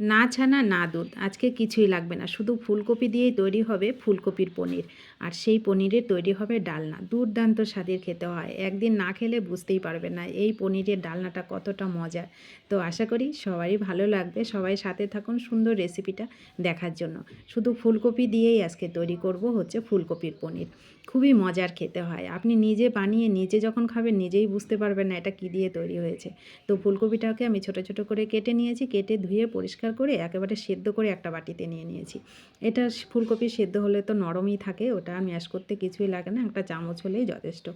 না ছানা, না দুধ। আজকে কিছুই লাগবে না। শুধু ফুলকপি দিয়েই তৈরি হবে ফুলকপির পনির। আর সেই পনিরের তৈরি হবে ডালনা। দুর্দান্ত স্বাদের খেতে হয়। একদিন না খেলে বুঝতেই পারবে না এই পনিরের ডালনাটা কতটা মজার। তো আশা করি সবারই ভালো লাগবে। সবাই সাথে থাকুন সুন্দর রেসিপিটা দেখার জন্য। শুধু ফুলকপি দিয়েই আজকে তৈরি করব হচ্ছে ফুলকপির পনির। খুবই মজার খেতে হয়। আপনি নিজে বানিয়ে নিজে যখন খাবেন নিজেই বুঝতে পারবেন না এটা কী দিয়ে তৈরি হয়েছে। তো ফুলকপিটাকে আমি ছোট ছোট করে কেটে নিয়েছি। কেটে ধুয়ে পরিষ্কার করে একেবারে সেদ্ধ করে একটা বাটিতে নিয়ে নিয়েছি। এটা ফুলকপি সেদ্ধ হলে তো নরমই থাকে, ওটা ম্যাশ করতে কিছুই লাগে না, একটা চামচ হলেই যথেষ্ট।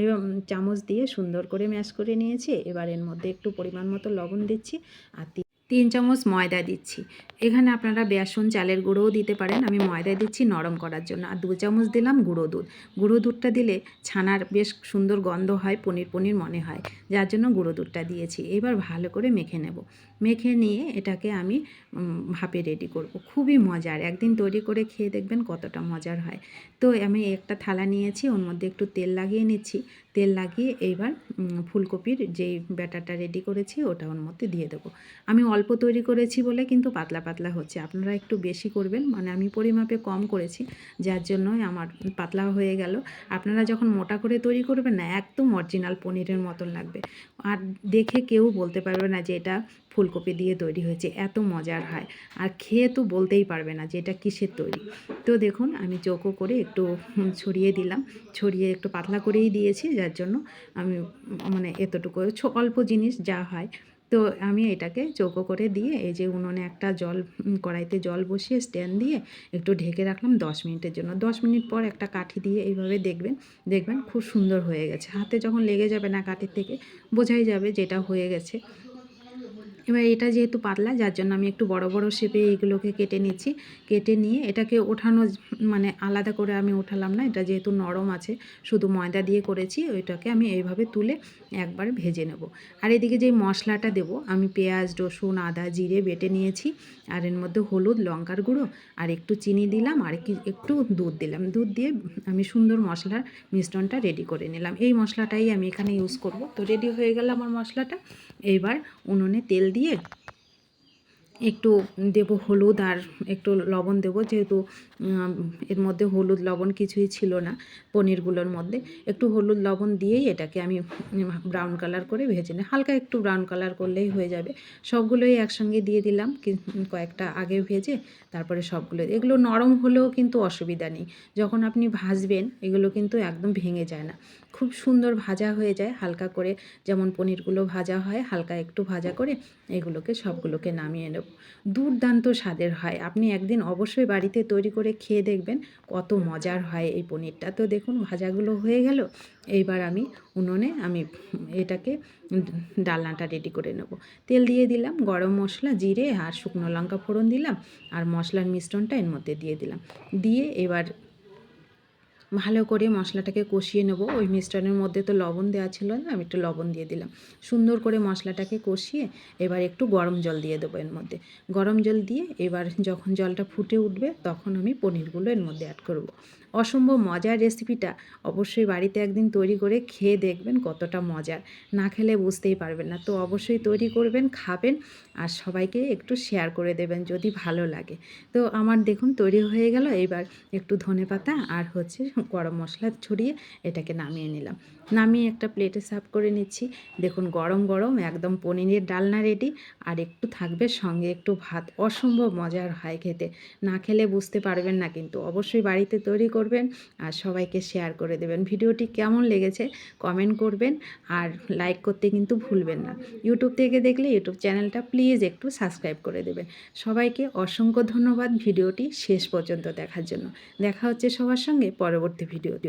এবং চামচ দিয়ে সুন্দর করে ম্যাশ করে নিয়েছি, এবার এর মধ্যে একটু পরিমাণ মতো লবণ দিচ্ছি, আর তিন চামচ ময়দা দিচ্ছি। এখানে আপনারা বেসন, চালের গুঁড়োও দিতে পারেন। আমি ময়দা দিচ্ছি নরম করার জন্য। আর দু চামচ দিলাম গুঁড়ো দুধ। গুঁড়ো দুধটা দিলে ছানার বেশ সুন্দর গন্ধ হয়, পনির পনির মনে হয়। যার জন্য গুঁড়ো দুধটা দিয়েছি। এবার ভালো করে মেখে নেব। মেখে নিয়ে এটাকে আমি ভাপে রেডি করব। খুবই মজার। একদিন তৈরি করে খেয়ে দেখবেন কতটা মজার হয়। তো আমি একটা থালা নিয়েছি, ওর মধ্যে একটু তেল লাগিয়ে নিচ্ছি। তেল লাগিয়ে এইবার ফুলকপির যেই ব্যাটারটা রেডি করেছি ওটা ওর মধ্যে দিয়ে দেবো। আমি অল্প তৈরি করেছি বলে কিন্তু পাতলা পাতলা হচ্ছে। আপনারা একটু বেশি করবেন মানে আমি পরিমাপে কম করেছি, যার জন্যই আমার পাতলা হয়ে গেল। আপনারা যখন মোটা করে তৈরি করবেন না, একদম অরিজিনাল পনিরের মতন লাগবে। আর দেখে কেউ বলতে পারবে না যে এটা ফুলকপি দিয়ে তৈরি হয়েছে, এত মজার হয়। আর খেয়ে তো বলতেই পারবে না যে এটা কিসের তৈরি। তো দেখুন, আমি চৌকো করে একটু ছড়িয়ে দিলাম। ছড়িয়ে একটু পাতলা করেই দিয়েছি, যার জন্য আমি মানে এতটুকু অল্প জিনিস যা হয় তো আমি এটাকে চৌকো করে দিয়ে এই যে উনুনে একটা জল কড়াইতে জল বসিয়ে স্ট্যান্ড দিয়ে একটু ঢেকে রাখলাম দশ মিনিটের জন্য। দশ মিনিট পর একটা কাঠি দিয়ে এইভাবে দেখবেন দেখবেন খুব সুন্দর হয়ে গেছে। হাতে যখন লেগে যাবে না কাঠির থেকে, বোঝাই যাবে যেটা হয়ে গেছে। এবার এটা যেহেতু পাতলা, যার জন্য আমি একটু বড় বড় শেপে এইগুলোকে কেটে নিচ্ছি। কেটে নিয়ে এটাকে ওঠানো মানে আলাদা করে আমি ওঠালাম না, এটা যেহেতু নরম আছে, শুধু ময়দা দিয়ে করেছি, ওইটাকে আমি এইভাবে তুলে একবার ভেজে নেব। আর এদিকে যেই মশলাটা দেব, আমি পেঁয়াজ, রসুন, আদা, জিরে বেটে নিয়েছি, আর এর মধ্যে হলুদ, লঙ্কার গুঁড়ো, আর একটু চিনি দিলাম, আর একটু দুধ দিলাম। দুধ দিয়ে আমি সুন্দর মশলার মিশ্রণটা রেডি করে নিলাম। এই মশলাটাই আমি এখানে ইউজ করব। তো রেডি হয়ে গেল আমার মশলাটা। এইবার উনুনে তেল দিয়ে একটু দেবো হলুদ আর একটু লবণ দেবো, যেহেতু এর মধ্যে হলুদ লবণ কিছুই ছিল না পনিরগুলোর মধ্যে। একটু হলুদ লবণ দিয়েই এটাকে আমি ব্রাউন কালার করে ভেজে নিই হালকা একটু ব্রাউন কালার করলেই হয়ে যাবে। সবগুলোই একসঙ্গে দিয়ে দিলাম কয়েকটা আগে ভেজে তারপরে সবগুলো এগুলো নরম হলেও কিন্তু অসুবিধা নেই। যখন আপনি ভাজবেন, এগুলো কিন্তু একদম ভেঙে যায় না। খুব সুন্দর ভাজা হয়ে যায়, হালকা করে যেমন পনিরগুলো ভাজা হয়, হালকা একটু ভাজা করে এগুলোকে সবগুলোকে নামিয়ে নেব। দুর্দান্ত স্বাদের হয়। আপনি একদিন অবশ্যই বাড়িতে তৈরি করে খেয়ে দেখবেন কত মজার হয় এই পনিরটা। তো দেখুন, ভাজাগুলো হয়ে গেল। এইবার আমি উনুনে আমি এটাকে ডালনাটা রেডি করে নেব। তেল দিয়ে দিলাম, গরম মশলা, জিরে আর শুকনো লঙ্কা ফোড়ন দিলাম আর মশলার মিশ্রণটা এর মধ্যে দিয়ে দিলাম। দিয়ে এবার ভালো করে মশলাটাকে কষিয়ে নেব। ওই মিশ্রণের মধ্যে তো লবণ দেওয়া ছিল না, আমি একটু লবণ দিয়ে দিলাম। সুন্দর করে মশলাটাকে কষিয়ে এবার একটু গরম জল দিয়ে দেবো এর মধ্যে। গরম জল দিয়ে এবার যখন জলটা ফুটে উঠবে, তখন আমি পনিরগুলো এর মধ্যে অ্যাড করব। অসম্ভব মজার রেসিপিটা অবশ্যই বাড়িতে একদিন তৈরি করে খেয়ে দেখবেন কতটা মজার। না খেলে বুঝতেই পারবেন না। তো অবশ্যই তৈরি করবেন, খাবেন আর সবাইকে একটু শেয়ার করে দেবেন যদি ভালো লাগে। তো আমার দেখুন তৈরি হয়ে গেল, এবার একটু ধনে পাতা আর হচ্ছে গরম মশলা ছড়িয়ে এটাকে নামিয়ে নিলাম। নামিয়ে একটা প্লেটে সার্ভ করে নিচ্ছি। দেখুন গরম গরম, একদম পনিরের ডালনা রেডি আর একটু থাকবে সঙ্গে একটু ভাত। অসম্ভব মজার হয় খেতে। না খেলে বুঝতে পারবেন না কিন্তু। অবশ্যই বাড়িতে তৈরি করবেন আর সবাইকে শেয়ার করে দেবেন। ভিডিওটি কেমন লেগেছে কমেন্ট করবেন আর লাইক করতে কিন্তু ভুলবেন না। ইউটিউব থেকে দেখলে ইউটিউব চ্যানেলটা প্লিজ একটু সাবস্ক্রাইব করে দেবেন। সবাইকে অসংখ্য ধন্যবাদ ভিডিওটি শেষ পর্যন্ত দেখার জন্য। দেখা হচ্ছে সবার সঙ্গে পরবর্তী ভিডিওতে